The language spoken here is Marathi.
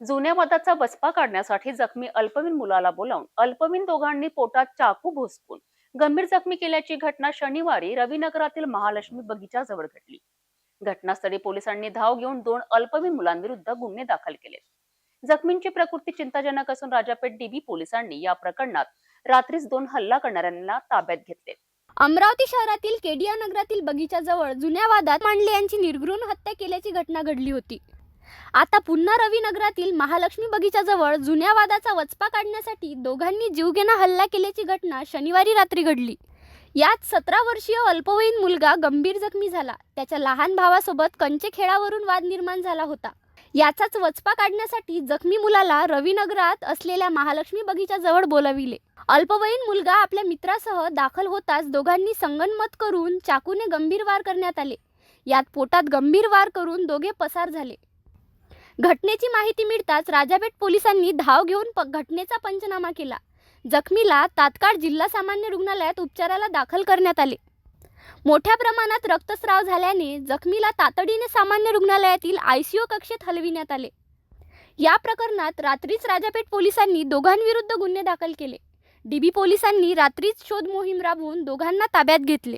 जुन्या मदाचा बसपा काढण्यासाठी जखमी अल्पवीन मुलाला बोलावून अल्पवीन दोघांनी पोटात चाकू भोसकून गंभीर जखमी केल्याची घटना शनिवारी रविनगरातील महालक्ष्मी बगीच्याजवळ घडली. घटनास्थळी पोलिसांनी धाव घेऊन दोन अल्पवीन मुलांविरुद्ध गुन्हे दाखल केले. जखमींची प्रकृती चिंताजनक असून राजापेठ डीबी पोलिसांनी या प्रकरणात रात्रीच दोन हल्ला करणाऱ्यांना ताब्यात घेतले. अमरावती शहरातील केडिया नगरातील बगीच्याजवळ जुन्या वादात मांडले यांची निर्घृण हत्या केल्याची घटना घडली होती. आता पुन्हा रवीनगरातील महालक्ष्मी बगीच्याजवळ जुन्या वादाचा वचपा काढण्यासाठी दोघांनी जीवघेणा हल्ला केल्याची घटना शनिवारी रात्री घडली. यात सतरा वर्षीय अल्पवयीन मुलगा गंभीर जखमी झाला. त्याच्या लहान भावासोबत कंचे खेळावरून वाद निर्माण झाला होता. याचाच वचपा काढण्यासाठी जखमी मुलाला रवीनगरात असलेल्या महालक्ष्मी बगीच्याजवळ बोलाविले. अल्पवयीन मुलगा आपल्या मित्रासह दाखल होताच दोघांनी संगनमत करून चाकूने गंभीर वार करण्यात आले. यात पोटात गंभीर वार करून दोघे पसार झाले. घटनेची माहिती मिळताच राजापेठ पोलिसांनी धाव घेऊन प घटनेचा पंचनामा केला. जखमीला तात्काळ जिल्हा सामान्य रुग्णालयात उपचाराला दाखल करण्यात आले. मोठ्या प्रमाणात रक्तस्राव झाल्याने जखमीला तातडीने सामान्य रुग्णालयातील आय सी ओ कक्षेत हलविण्यात आले. या प्रकरणात रात्रीच राजापेठ पोलिसांनी दोघांविरुद्ध गुन्हे दाखल केले. डीबी पोलिसांनी रात्रीच शोध मोहीम राबवून दोघांना ताब्यात घेतले.